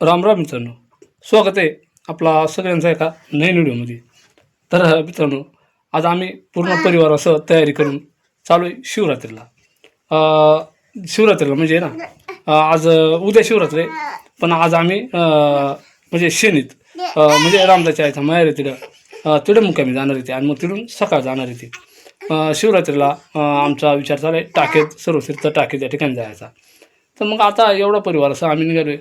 राम राम मित्रांनो. स्वागत आहे आपला सगळ्यांचा एका नवीन व्हिडिओमध्ये. तर मित्रांनो आज आम्ही पूर्ण परिवारासह तयारी करून चालू आहे शिवरात्रीला. शिवरात्रीला म्हणजे ना आज उद्या शिवरात्री आहे. पण आज आम्ही म्हणजे शेनीत अ, म्हणजे रामदाच्या आईचा माहेर आहे तिथं मुक्कामी जाणार आहे ते. आणि मग तिथून सकाळ जाणार आहे ते. अ, शिवरात्रीला आमचा विचार चालला आहे टाकेत सर्वतीर्थ टाकेत या ठिकाणी जायचा. तर मग आता एवढा परिवार असं आम्ही निघालो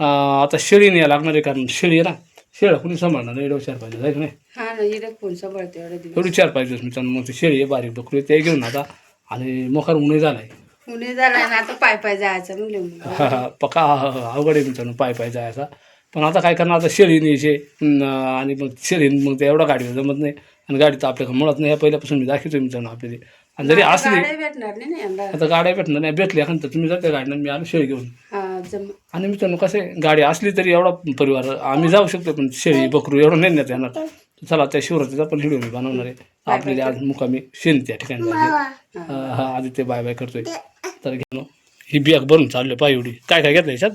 आता शेळी न्यायला लागणार आहे कारण शेळी आहे ना. शेळ्या कुणी सांभाळणार एवढं चार पाहिजे की नाही? हा ना इकडे फोन सांभाळते एवढे दिवस? एवढी चार पाहिजे मित्रांनो मग ते शेळी आहे बारीक बकरी ते घेऊन आता आणि मोकार उन्हे झालाय. पुणे झालाय ना आता पाय पाय जायचं म्हणले मग. हा हा पक्का अवघड आहे मित्रांनो पाय पाय जायचा. पण आता काय करणार आता शेळी न्यायचे आणि मग शेळी मग ते एवढा गाडीवर जमत नाही. आणि गाडी तर आपल्याकडे मुळात नाही. पहिल्यापासून मी दाखवतो मित्रांनो आपली आणि जरी असली गाड्या भेटणार नाही ना यंदा. आता गाड्या भेटणार नाही. भेटली एखादं तर तुम्ही जाते गाडीनं मी आलो शेळी घेऊन. हा जम आणि मित्रांनो कसं आहे गाडी असली तरी एवढा परिवार आम्ही जाऊ शकतो पण शेळी बकरू एवढं नाही नेता येणार. चला त्या शिवरात्रीचा पण व्हिडिओ मी बनवणार आहे. आपल्याला आज मुकामी शेण त्या ठिकाणी जायचे अं, हा आदित्य बाय बाय करतोय तर घेऊन ही बॅग भरून चालले पाय एवढी काय काय घेतलं याच्यात?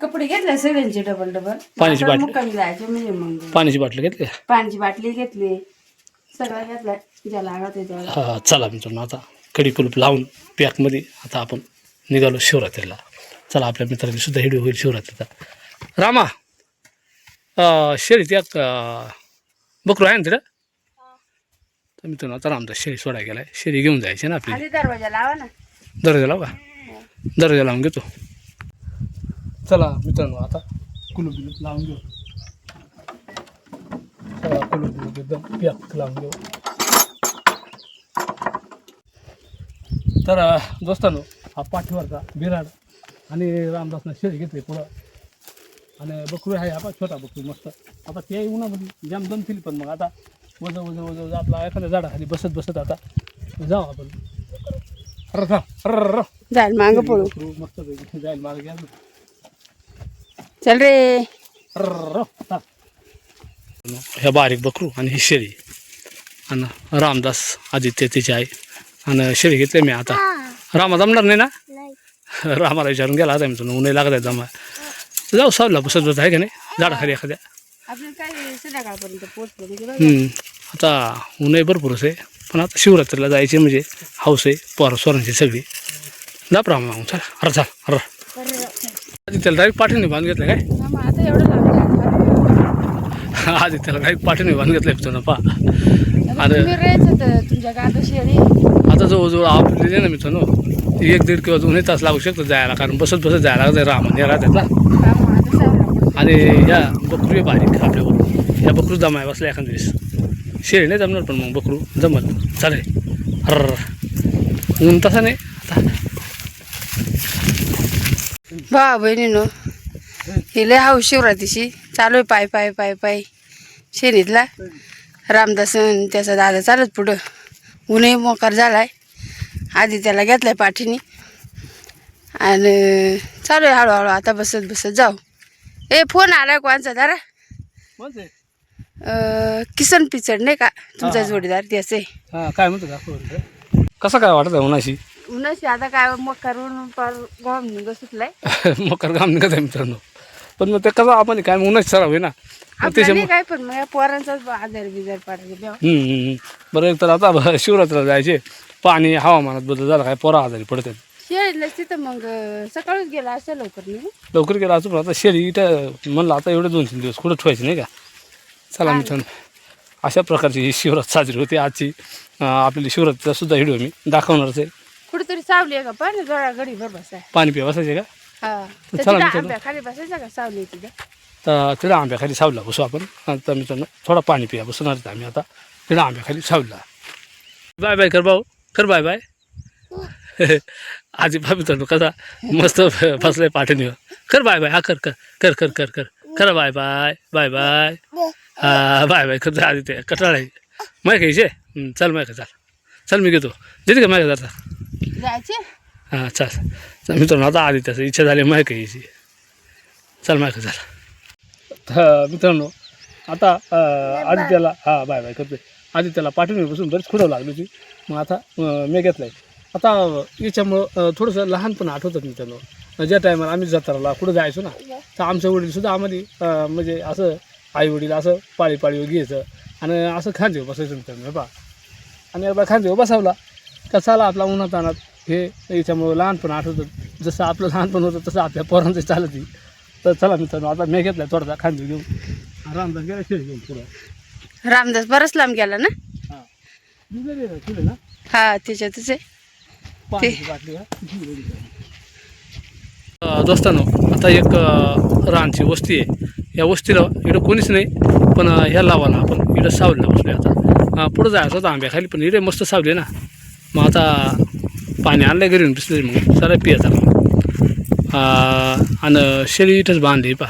कपडे घेतले सगळ्यांचे डबल डबल पाण्याची बाटली. मुक्कामी जायचे म्हणजे मग. पाण्याची बाटली घेतली? पाण्याची बाटली घेतली. सगळं घेतलं ज्याला लागत आहे त्याला. हा हा, चला मित्रांनो आता कडी कुलूप लावून पॅकमध्ये आता आपण निघालो शिवरात्रीला. चला आपल्या मित्रांनी सुद्धा व्हिडिओ होईल शिवरात्रीचा. रामा शेळी त्या अं, बकरू आहे ना तिला तर मित्रांनो आता रामदास शेळी सोडायला गेलाय. शेळी घेऊन जायची ना आपली दरवाजा लावा ना. दर्जा लावू का? दर्जा लावून घेतो. चला मित्रांनो आता कुलूप बिलूप लावून घेऊ. चला कुलूप बिलूप एकदम पॅक लावून घेऊ. तर दोस्तांनो हा पाठीवरचा बिराड आणि रामदासनं शेळी घेतली पुढं. आणि बकरू आहे आपण छोटा बकरू मस्त. आता ते उन्हामध्ये जाम जमतील पण मग. आता वजन वजन वजन वजन आपला एखाद्या झाडाखाली बसत बसत आता जाऊ आपण. जाईल मांग पळू. बकरू मस्त जाईल मागे घ्या चल रे. ह्या बारीक बकरू आणि ही शेळी. आणि रामदास आदित्य तिची आई. आणि शेळी घेतली मी आता. रामा जमणार नाही ना? रामाला विचारून गेला आता मी उन्हे लागत आहे जमा. जाऊ सावला बसत बसत आहे का नाही? झाडाखाली एखाद्या. आता उन्हे भरपूरच आहे. पण आता शिवरात्रीला जायचे म्हणजे हाऊस आहे पोर स्वरांची सगळी. जा रामा मग चला. अरे चाल. अरे. आदित्याला डायरेक्ट पाठीने बांधून घेतलं काय? आता लागलं. आदित्याला डायरेक्ट पाठीने बांधून घेतलं मित्रांनो पा. शेळी आता जवळजवळ आपले ना मित्रांनो. एक दीड किंवा दोन्ही तास लागू शकतो जायला कारण बसत बसत जायला लागतं रामाने राहतात ना. आणि या बकरू आहे बारीक आपल्याबरोबर या बकरू जमाय बसल्या एखाद दिवस शेर नाही जमणार पण मग बकरू जमत चालेल. हर ऊन तसा नाही. आता. बा बहिणीनो हिले हाऊ शिवरातीशी चालू आहे पाय पाय पाय पाय. शेरीतला रामदास त्याचा दादा चालत पुढं. ऊनही मोकार झालाय. आधी त्याला घेतलाय पाठीनी. आणि चालू आहे हळूहळू आता बसत बसत जाऊ. ए फोन आलाय कोणचा दारा किसन पिचड नाही का? तुमचा. जोडीदार त्याचे हां काय म्हणतो कसं काय वाटत आहे उन्हाशी? उन्हाशी आता काय मकारून पार गॉम निघ सुटलाय. मकर काम निघत आहे मित्रांनो. पण मग ते कसं आपण काय उन्हाच सराव आहे ना. काय पण मग पोरांचाच आजार बिजार हम्म. बरं एक तर आता शिवरात्रीला जायचे. पाणी हवामानात बदल झाला काय पोरा आजारी पडतात. शेळीलाच तिथं मग सकाळीच गेला असं लवकर नाही? लवकर गेला असं पण आता शेळी इथं म्हणलं आता एवढे दोन तीन दिवस कुठं ठेवायची नाही का? चला मित्रांनो अशा प्रकारची ही शिवरात साजरी होती. आजची अं, आपल्याला शिवरात्रीचा सुद्धा व्हिडिओ मी दाखवणारच आहे. कुठेतरी सावली आहे का? पण भर बसाय. पाणी पिवा बसायचे का? हा. तर चला तिथं मित्रांनो. आंब्या खाली बसायचं का? सावली तिथं. तर तिथं आंब्याखाली सावला बसू आपण. आता मित्रांनो थोडा पाणी पिया बसणार आम्ही आता. तिथं आंब्याखाली सावला बाय बाय कर भाऊ. कर बाय बाय. आजी मित्रांनो कसा मस्त बसलाय पाठीने कर बाय बाय. हा कर कर कर कर कर कर. कर बाय बाय बाय बाय. हा बाय बाय. कर आधी ते कटाळ आहे. माय घ्यायचे चल माय चाल. चल मी घेतो. देते का माय जाता जायचे? हां चाल. चल मित्रांनो आता आधी त्याचं इच्छा झाली माय घ्यायची चल माय चाल. मित्रांनो आता आदित्याला हा बाय बाय करते आदित्याला पाठवून बसून बरीच खुडं लागली होती. मग आता मी घेतलं आहे आता याच्यामुळं थोडंसं लहानपण आठवतं मित्रांनो. ज्या टायमाला आम्ही जत्राला कुठं जायचो ना तर आमचं वडील सुद्धा आम्हाला म्हणजे असं आई वडील असं पाळी पाळीवर घ्यायचं आणि असं खांदेवर बसायचं मित्रांनो बा आणि एकदा खांदेवर बसावला का चला आपला उन्हात आणत हे याच्यामुळं लहानपण आठवतं. जसं आपलं लहानपण होतं तसं आपल्या पोरांचं चालत. तर चला मित्रांनो आता मी घेतला थोडासा खांदे घेऊन. आणि रामदास गेला शेळी घेऊन पुढं. रामदास बरंच लांब गेला ना? हां. हा त्याच्यातच आहे. दोस्तानो आता एक रानची वस्ती आहे. या वस्तीला इकडं कोणीच नाही पण ह्या लावाला आपण इकडं सावलीला बसलो आता. पुढं जायचं होतं आंब्याखाली पण इकडे मस्त सावली ना. मग आता पाणी आणलं घरी पिसले मग. सारा पियाचा आणि शेळी इथंच बांधली पा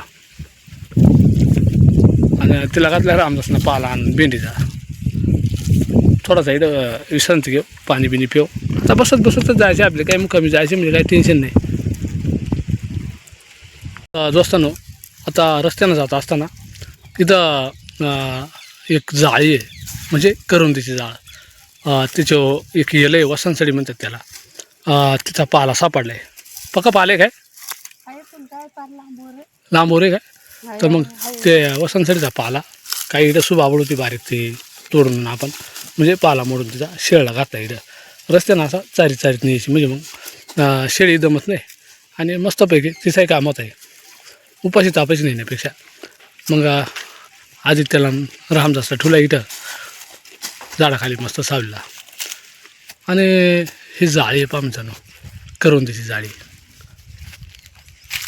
आणि तिला घातल्या रामदासनं पाला आणि भेंडीचा. थोडासा अ, विश्रांती घेऊ पाणी बिणी पिऊ. आता बसत बसतच जायचे आपले काही मुक्कामी जायचे म्हणजे काही टेन्शन नाही. दोस्तांनो आता रस्त्यानं जात असताना तिथं एक जाळी आहे म्हणजे करुंदीची जाळ. तिचं एक येलं आहे वसंतसडी म्हणतात त्याला. तिचा पाला सापडला आहे पक्का पाले काय लांबोर काय? तर मग ते वसंतसडीचा पाला काही इथं सुबाबड होती बारीक ती तोडून आपण म्हणजे पाला मोडून तिचा शेळला घातला इथं. रस्त्यानं असा चारी चारीत न्यायची म्हणजे मग शेळी दमत नाही. आणि मस्तपैकी तिचाही कामात आहे. उपाशी तापायची नेण्यापेक्षा मग अं, आदित्यला रामदासला ठुला इथं. झाडाखाली मस्त सावलीला. आणि ही जाळी आहे पामचानं. करवंदीची जाळी.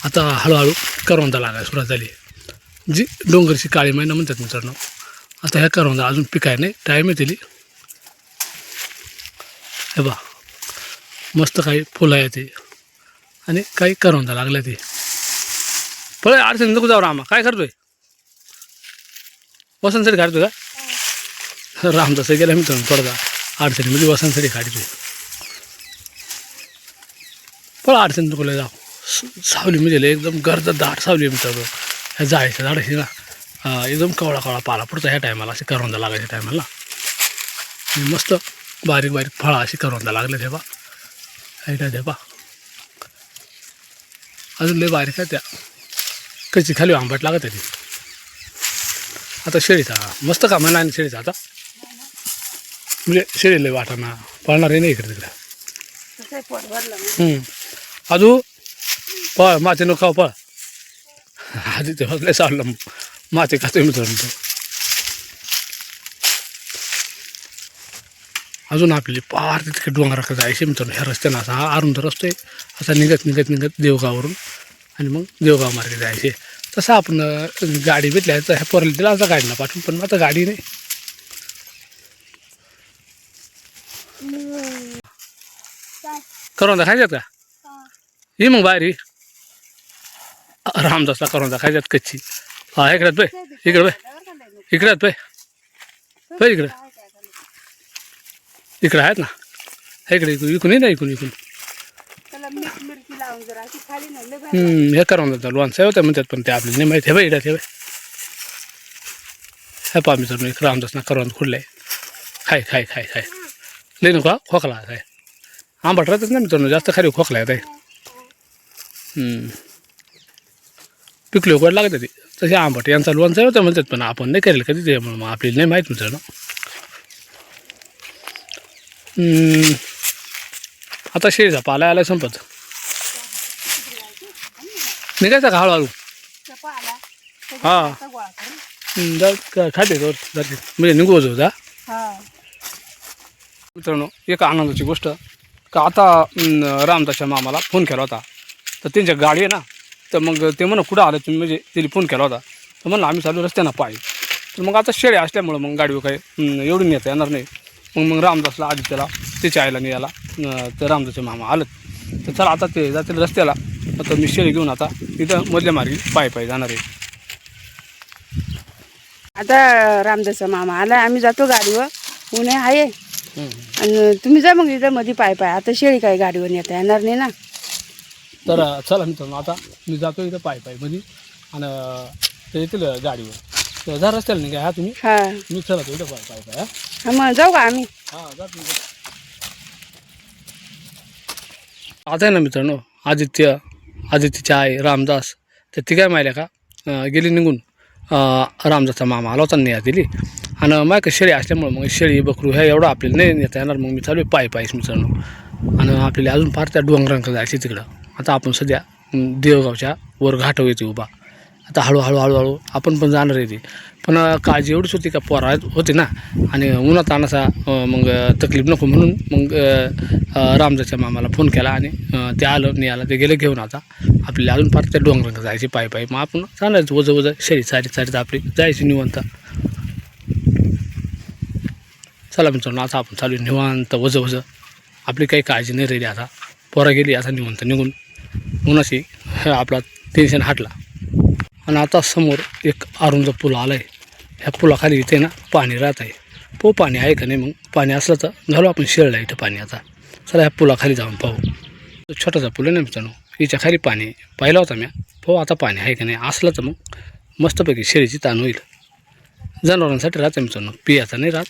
आता हळूहळू करवंदा लागायला सुरुवात झाली. जी डोंगरची काळी महिना म्हणतात मित्रांनो. आता ह्या करवंदा अजून पिकाय नाही. टाईम येतील हे बा मस्त काही फुलं येते आणि काही करवंदा लागल्या ते. पळ अडचण नको जाऊ रामा. काय करतोय? वसंतसाठी काढतोय का? रामदास गेला मित्रांनो थोडा अडचणीमध्ये वसंतसाठी काढतोय. पळ अडचण नको जाऊ. सावली म्हणजे एकदम गर्द दाट सावली आहे मित्रांनो. ह्या जायच्या झाडाशी ना एकदम कवळा कवळा पाला पुढचा ह्या टायमाला असे करवंदा लागायच्या टायमाला मस्त बारीक बारीक फळं अशी करवंदा लागले ते बा ऐका ते बा अजून लय बारीक आहे त्या. कशी खाली आंबट लागत आहे ती. आता शेळीचा मस्त कामाला आणि शेळीचा आता. म्हणजे शेळी लय वाटाणा पळणार आहे नाही इकडे तिकडे. अजू पळ नको खाऊ पळ. आधी ते बसले चाललं. माते खातोय मित्रांनो. अजून आपली पार तितके डोंगराकडे जायचे मित्रांनो ह्या रस्त्यानं असा हा अरुंद रस्ता. आहे असा निघत निघत निघत देवगाववरून. आणि मग देवगाव मार्गे जायचे. तसं आपण गाडी भेटल्या तर ह्या पोराला दिला आता गाडीला पाठवून पण आता गाडी नाही. करून खायच्यात का? ये मग बाहेर ये. रामदासला करून खायच्यात कच्ची? हा इकडे पै इकडे पै इकडे पै पै इकडे. इकडे आहेत ना? इकडे इकडून इकून ये ना इकून इकून हे करून जातात लोणचं होतं म्हणतात पण ते आपल्याला नाही माहिती. हे बाई इकडे बाई हे पा मित्रांनो एक रामदासना करून खुडलंय खाय खाय खाय खाय. लई नको खोकला खाय. आंबट राहतच ना मित्रांनो जास्त खाली खोकला आहे पिकले गोड लागत ते तसे आंबट यांचा लोणचं होतं म्हणतात पण आपण नाही करेल कधी त्यामुळे मग आपल्याला नाही माहीत मित्रांनो. आता शेळीचा पाला आला संपत. निघायचा का हळूहळू? हा. जा खाते जाते. म्हणजे निघू जा. हा. मित्रांनो एक आनंदाची गोष्ट. का आता रामदासच्या मामाला फोन केला होता. तर त्यांच्या गाडी आहे ना तर मग ते म्हणा कुठं आलं तुम्ही? म्हणजे त्यांनी फोन केला होता. तर म्हणलं आम्ही चालू रस्त्यानं पाय. तर मग आता शेळ्या असल्यामुळं मग गाडीवर काही अं, एवढी नेता येणार नाही. मग मग रामदासला आधी त्याला त्याच्या आईला यायला तर रामदासचे मामा आलं तर चला आता ते जातील रस्त्याला. आता मी शेळी घेऊन आता इथं मधल्या मार्गी पाय पाय जाणार आहे. आता रामदासचा मामा आला आम्ही जातो गाडीवर. उन्हे आहे. आणि तुम्ही जा मग इथं मध्ये पाय पाय. आता शेळी काय गाडीवर नेता येणार नाही ना. तर चला मित्रांनो आता मी जातो इथं पाय पायमध्ये आणि ते येतील गाडीवर. तर जा रस्त्याला नाही काय हा तुम्ही? हा. मी चला तो इथं पाय पाय पाय हा? हा मग जाऊ का आम्ही? हा जा तुम्ही. जा. आता आहे ना मित्रांनो आदित्य आदितीची आई रामदास तर ती काय माहिती का? अं, गेली निघून अं, रामदासचा मामा आला होता नेहा दिली. आणि मायक शेळी असल्यामुळं मग शेळी बकरू ह्या एवढं आपल्याला नाही नेता येणार मग मी चालू आहे पायी पायीच मित्रांनो. आणि आपल्याला अजून फार त्या डोंगरांकडे जायचे तिकडं. आता आपण सध्या देवगावच्या वर घाटव येते उभा. आता हळूहळू हळूहळू आपण पण जाणार येते पण काळजी एवढीच होती का? पोरा होती ना. आणि उन्हात अनासा मग तकलीफ नको म्हणून मग रामदाच्या मामाला फोन केला आणि ते आलं नाही आलं ते गेलं घेऊन आता. आपल्याला अजून फार त्या डोंगरांना जायचे पायी पायी. मग आपण जाणारच वजं वजं शेळी चारी सारीत आपली. जायची निवांत. चला मित्रांनो आता आपण चालू निवांत वजं वजं. आपली काही काळजी नाही राहिली आता. पोरा गेली आता निवंत निघून. उन्हाशी हे आपला टेन्शन हटला. आणि आता समोर एक अरुंद पूल आला आहे ह्या पुलाखाली इथे ना पाणी राहत आहे. पो पाणी आहे का नाही मग? पाणी असलं तर झालो आपण शेळला इथं पाणी आता. चला ह्या पुलाखाली जाऊन पाहू. तो छोटासा पूल आहे ना मित्रांनो? हिच्या खाली पाणी पाहिला होता मी. पाहू आता पाणी आहे का नाही? असलं तर मग मस्तपैकी शेळीची ताण होईल. जनावरांसाठी राहतं मित्रांनो. पियाचा नाही राहत.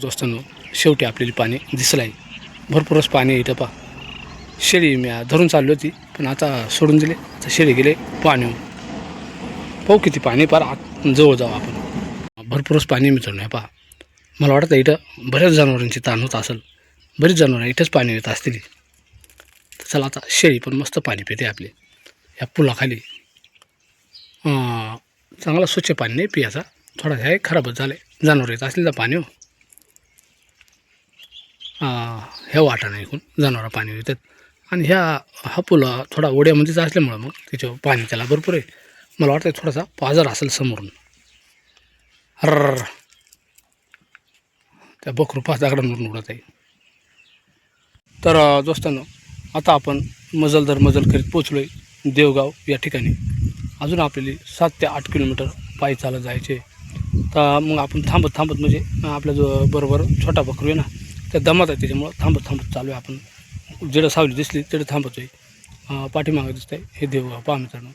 दोस्तांनो शेवटी आपल्याला पाणी दिसलं आहे भरपूरच पाणी आहे इथं पा शेळी मी धरून चालली होती पण आता सोडून दिले. आता शेळी गेले पाणी पाहू किती पाणी पार आत जवळ जाऊ आपण. भरपूरच पाणी मिळतो नाही पहा. मला वाटतं इथं बऱ्याच जनावरांची ताण होत असेल. बरीच जनावरं इथंच पाणी येत असतील. तर चला आता शेळी पण मस्त पाणी पिते आपली. या पुलाखाली. चांगला स्वच्छ पाणी नाही पियाचा. थोडा हे खराबच झालं आहे जनावर येत असतील तर पाणी हो. अं, वाटा नाही ऐकून जनावरं पाणी येतात. आणि ह्या हा पुला थोडा ओढ्यामध्येच असल्यामुळं मग त्याच्यावर पाणी त्याला भरपूर आहे. मला वाटतं थोडासा पाझर असेल समोरून. हर त्या बकरू पाच दगडांवरून उडत आहे. तर दोस्तांनो आता आपण मजल दर मजल करीत पोचलो आहे देवगाव या ठिकाणी. अजून आपल्याला सात ते आठ किलोमीटर पायी चालत जायचे तर मग आपण थांबत थांबत म्हणजे आपल्या जो बरोबर छोटा बकरू आहे ना त्या दमात आहे त्याच्यामुळं थांबत थांबत चालू आहे आपण. जेडं सावली दिसली तेडं थांबतो आहे पाठीमागं दिसतंय. हे देवगाव पहा मित्रांनो.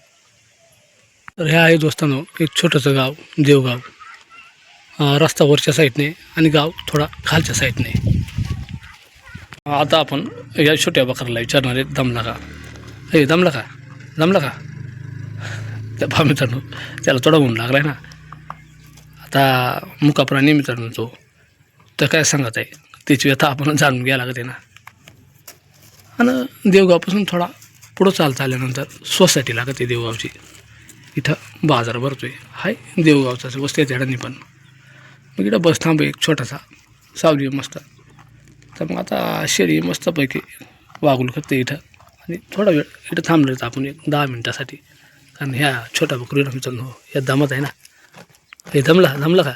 तर हे आहे दोस्तांनो एक छोटंसं गाव देवगाव. रस्ता वरच्या साईडने आणि गाव थोडा खालच्या साईडने. आता आपण या छोट्या बकराला विचारणार आहे दमला का? हे दमला का? दमला का? त्या पहा मित्रांनो त्याला थोडा ऊन लागला आहे ना. आता मुका प्राणी मित्रांनो तो तर काय सांगत आहे? त्याची व्यथा आपण जाणून घ्यायला लागते ना. आणि देवगावपासून थोडा पुढं चालता आल्यानंतर सोसायटी लागते देवगावची. इथं बाजार भरतो आहे हाय देवगावचाच वस्ती आहे पण. मग इकडं बस थांब एक छोटासा. सावली आहे मस्त. तर मग आता शेळी मस्तपैकी वागूल करते इथं. आणि थोडा वेळ इथं थांबलं तर आपण एक दहा मिनटासाठी. कारण ह्या छोट्या बकरीला मित्रांनो या दमत आहे ना. हे दमला दमला का?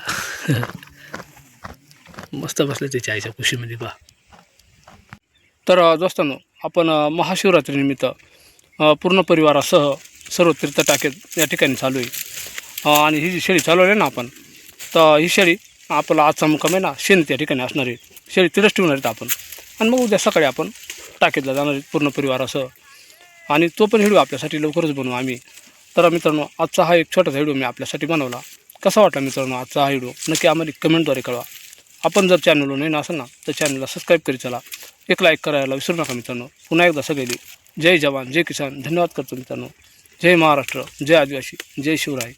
मस्त बसलं त्याच्या आईच्या खुशीमध्ये बा तर दोस्तांनो आपण महाशिवरात्रीनिमित्त पूर्ण परिवारासह सर्व तीर्थटाकेत या ठिकाणी चालू आहे. आणि ही जी शेळी चालवली ना आपण तर ही शेळी आपला आजचा मुक्काम आहे ना शेण त्या ठिकाणी असणार आहे. शेळी तिथंच ठेवणार आहेत आपण. आणि मग उद्या सकाळी आपण टाकेतला जाणार आहेत पूर्ण परिवारासह. आणि तो पण व्हिडिओ आपल्यासाठी लवकरच बनवू आम्ही. तर मित्रांनो आजचा हा एक छोटासा व्हिडिओ मी आपल्यासाठी बनवला. कसा वाटला मित्रांनो आजचा हा व्हिडिओ? नक्की आम्हाला कमेंटद्वारे कळवा. आपण जर चॅनलवर नाही असेल ना तर चॅनलला सबस्क्राईब करी चला. एक लाईक करायला विसरू नका मित्रांनो. पुन्हा एकदा सगळी जय जवान जय किसान. धन्यवाद करतो मित्रांनो. जय महाराष्ट्र जय आदिवासी जय शिवराय.